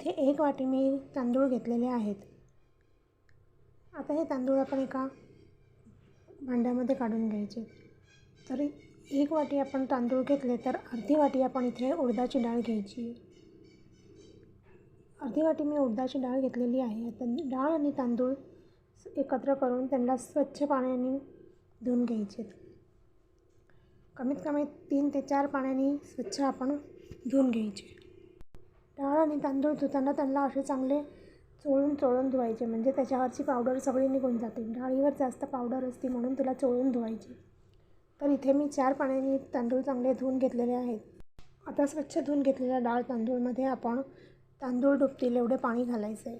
इथे एक वाटी मी तांदूळ घेतलेले आहेत. आता हे तांदूळ आपण एका भांड्यामध्ये काढून घ्यायचे. तर एक वाटी आपण तांदूळ घेतले तर अर्धी वाटी आपण इथे उडदाची डाळ घ्यायची. अर्धी वाटी मी उडदाची डाळ घेतलेली आहे. आता डाळ आणि तांदूळ एकत्र करून त्यांना स्वच्छ पाण्याने धुवून घ्यायचे. कमीत कमी तीन ते चार पाण्याने स्वच्छ आपण धुवून घ्यायचे. डाळ आणि तांदूळ धुताना त्यांना असे चांगले चोळून चोळून धुवायचे. म्हणजे त्याच्यावरची पावडर सगळी निघून जाते. डाळीवर जास्त पावडर असते म्हणून तिला चोळून धुवायची. तर इथे मी चार पाण्याने तांदूळ चांगले धुवून घेतलेले आहेत. आता स्वच्छ धुवून घेतलेल्या डाळ तांदूळमध्ये आपण तांदूळ डुबतील एवढे पाणी घालायचं आहे.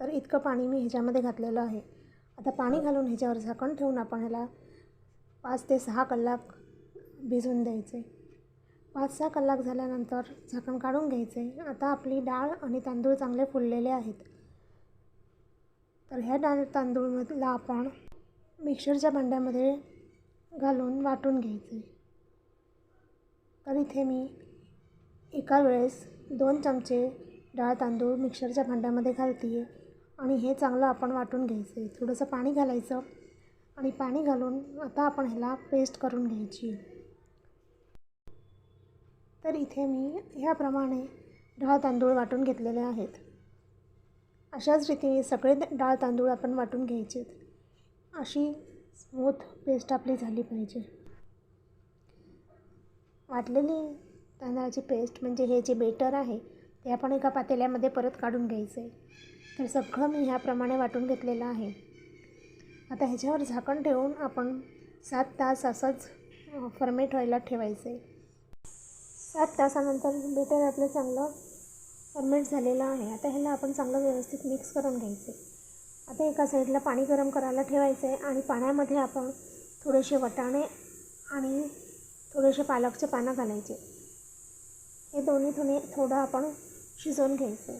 तर इतकं पाणी मी ह्याच्यामध्ये घातलेलं आहे. आता पाणी घालून ह्याच्यावर झाकण ठेवून आपण ह्याला पाच ते सहा कलाक भिजवून द्यायचे. पाच सहा कलाक झाल्यानंतर झाकण काढून घ्यायचे. आता आपली डाळ आणि तांदूळ चांगले फुललेले आहेत. तर ह्या डाळ तांदूळमधला आपण मिक्सरच्या भांड्यामध्ये घालून वाटून घ्यायचे. तर इथे मी एका वेळेस दोन चमचे डाळ तांदूळ मिक्सरच्या भांड्यामध्ये घालते आहे आणि हे चांगलं आपण वाटून घ्यायचं. आहे थोडंसं पाणी घालायचं आणि पाणी घालून आता आपण ह्याला पेस्ट करून घ्यायची. तर इथे मी ह्याप्रमाणे डाळ तांदूळ वाटून घेतलेले आहेत. अशाच रीतीने सगळे डाळ तांदूळ आपण वाटून घ्यायचे अशी स्मूथ पेस्ट आपली झाली पाहिजे. वाटलेली तांदळाची पेस्ट म्हणजे हे जे बेटर आहे ते आपण एका पातेल्यामध्ये परत काढून घ्यायचं आहे तर सगळं मी ह्याप्रमाणे वाटून घेतलेलं आहे. आता ह्याच्यावर झाकण ठेवून आपण सात तास असंच फर्मेट व्हायला ठेवायचं आहे सात तासानंतर बेटर आपलं चांगलं फर्मेंट झालेलं आहे. आता ह्याला आपण चांगलं व्यवस्थित मिक्स करून घ्यायचं आता एका साईडला पाणी गरम करायला ठेवायचं आहे आणि पाण्यामध्ये आपण थोडेसे वटाणे आणि थोडेसे पालकचे पानं घालायचे. हे दोन्ही थोडे थोडं आपण शिजवून घ्यायचं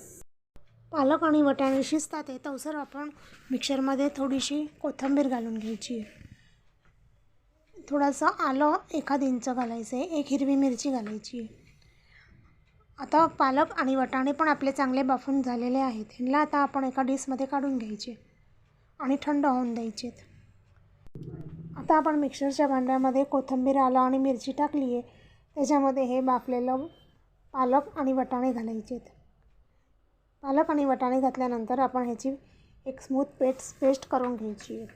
पालक आणि वटाणे शिजतात आहे तवसर आपण मिक्सरमध्ये थोडीशी कोथिंबीर घालून घ्यायची थोडंसं आलं एखाद इंच घालायचं आहे एक हिरवी मिरची घालायची. आता पालक आणि वटाणे पण आपले चांगले बाफून झालेले आहेत. ह्यांना आता आपण एका डिशमध्ये काढून घ्यायचे आणि थंड होऊन द्यायचे आता आपण मिक्सरच्या भांड्यामध्ये कोथिंबीर आलं आणि मिरची टाकली आहे त्याच्यामध्ये हे बाफलेलं पालक आणि वटाणे घालायचे पालक आणि वटाणे घातल्यानंतर आपण ह्याची एक स्मूथ पेस्ट पेस्ट करून घ्यायची आहे.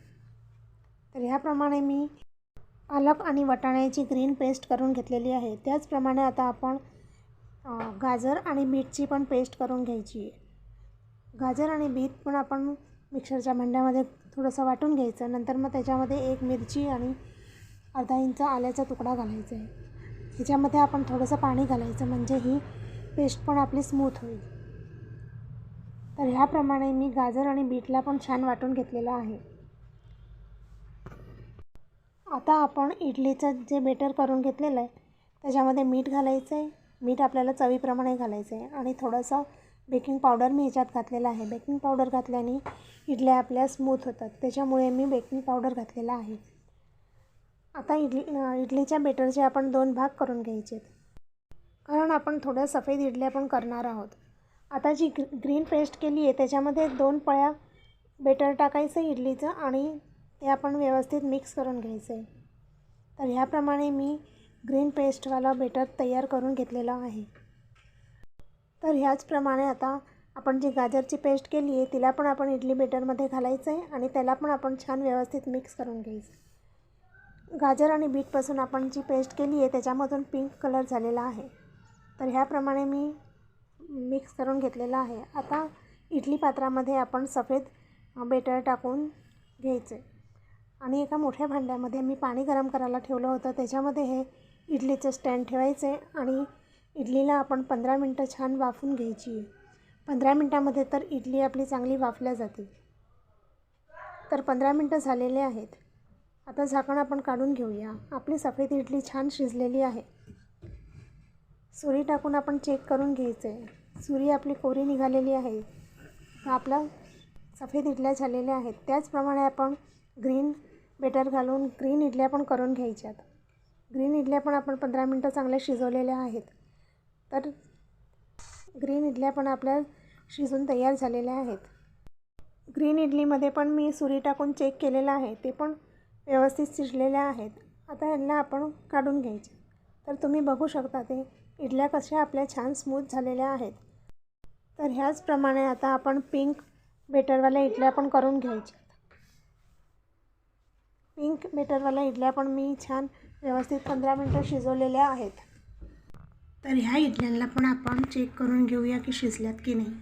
तर ह्याप्रमाणे मी पालक आणि वटाण्याची ग्रीन पेस्ट करून घेतलेली आहे. त्याचप्रमाणे आता आपण गाजर आणि बीटची पण पेस्ट करून घ्यायची आहे. गाजर आणि बीट पण आपण मिक्सरच्या भांड्यामध्ये थोडंसं वाटून घ्यायचं. नंतर मग त्याच्यामध्ये एक मिरची आणि अर्धा इंच आल्याचा तुकडा घालायचा आहे. ह्याच्यामध्ये आपण थोडंसं पाणी घालायचं म्हणजे ही पेस्ट पण आपली स्मूथ होईल. तर ह्याप्रमाणे मी गाजर आणि बीटला पण छान वाटून घेतलेलं आहे. आता आपण इडलीचं जे बेटर करून घेतलेलं आहे त्याच्यामध्ये मीठ घालायचं आहे. मीठ आपल्याला चवीप्रमाणे घालायचं आहे. आणि थोडंसं बेकिंग पावडर मी ह्याच्यात घातलेलं आहे. बेकिंग पावडर घातल्याने इडल्या आपल्या स्मूथ होतात. त्याच्यामुळे मी बेकिंग पावडर घातलेला आहे. आता इडली इडलीच्या बेटरचे आपण दोन भाग करून घ्यायचे कारण आपण थोड्या सफेद इडल्या पण करणार आहोत. आता जी ग्री ग्रीन पेस्ट केली आहे त्याच्यामध्ये दोन पळ्या बेटर टाकायचं इडलीचं आणि ते आपण व्यवस्थित मिक्स करून घ्यायचं आहे. तर ह्याप्रमाणे मी ग्रीन पेस्टवाला बेटर तयार करून घेतलेला आहे. तर ह्याचप्रमाणे आता आपण जी गाजरची पेस्ट केली आहे तिला पण आपण इडली बेटरमध्ये घालायचं आहे आणि त्याला पण आपण छान व्यवस्थित मिक्स करून घ्यायचं. गाजर आणि बीटपासून आपण जी पेस्ट केली आहे त्याच्यामधून पिंक कलर झालेला आहे. तर ह्याप्रमाणे मी मिक्स करून घेतलेला आहे. आता इडली पात्रामध्ये आपण सफेद बेटर टाकून घ्यायचं. आहे आणि एका मोठ्या भांड्यामध्ये मी पाणी गरम करायला ठेवलं होतं. त्याच्यामध्ये हे इडलीचं स्टँड ठेवायचं आहे आणि इडलीला आपण पंधरा मिनटं छान वाफून घ्यायची. आहे पंधरा मिनटामध्ये तर इडली आपली चांगली वाफल्या जाते. तर पंधरा मिनटं झालेले आहेत. आता झाकण आपण काढून घेऊया. आपली सफेद इडली छान शिजलेली आहे. सुरी टाकून आपण चेक करून घ्यायचं. आहे सुरी आपली कोरी निघालेली आहे. आपला सफेद इडल्या झालेल्या आहेत. त्याचप्रमाणे आपण बेटर घालून ग्रीन इडल्या पण करून घ्यायच्यात. ग्रीन इडल्या पण आपण पंधरा मिनटं चांगल्या शिजवलेल्या आहेत. तर ग्रीन इडल्या पण आपल्या शिजून तयार झालेल्या आहेत. ग्रीन इडलीमध्ये पण मी सुरी टाकून चेक केलेलं आहे. ते पण व्यवस्थित शिजलेल्या आहेत. आता ह्यांना आपण काढून घ्यायचे. तर तुम्ही बघू शकता ते इडल्या कशा आपल्या छान स्मूथ झालेल्या आहेत. तर ह्याचप्रमाणे आता आपण पिंक बेटरवाल्या इडल्या पण करून घ्यायच्या. पिंक बेटरवाल्या इडल्या पण मी छान व्यवस्थित पंधरा मिनटं शिजवलेल्या आहेत. तर ह्या इडल्यांना पण आपण चेक करून घेऊया की शिजल्यात की नाही.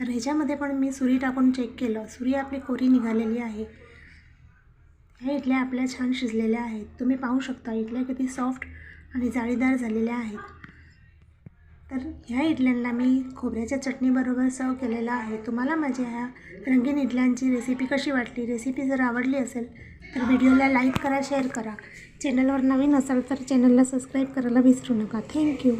तर ह्याच्यामध्ये पण मी सुरी टाकून चेक केलं. सुरी आपली कोरी निघालेली आहे. ह्या इडल्या आपल्या छान शिजलेल्या आहेत. तुम्ही पाहू शकता इडल्या किती सॉफ्ट आणि जाळीदार झालेल्या आहेत. तर ह्या इडल्यांना मी खोबऱ्याच्या चटणीबरोबर सर्व केलेला आहे. तुम्हाला माझ्या ह्या रंगीन इडल्यांची रेसिपी कशी वाटली? रेसिपी जर आवडली असेल तर व्हिडिओला लाईक करा शेअर करा. चॅनलवर नवीन असाल तर चॅनलला सबस्क्राईब करायला विसरू नका. थँक्यू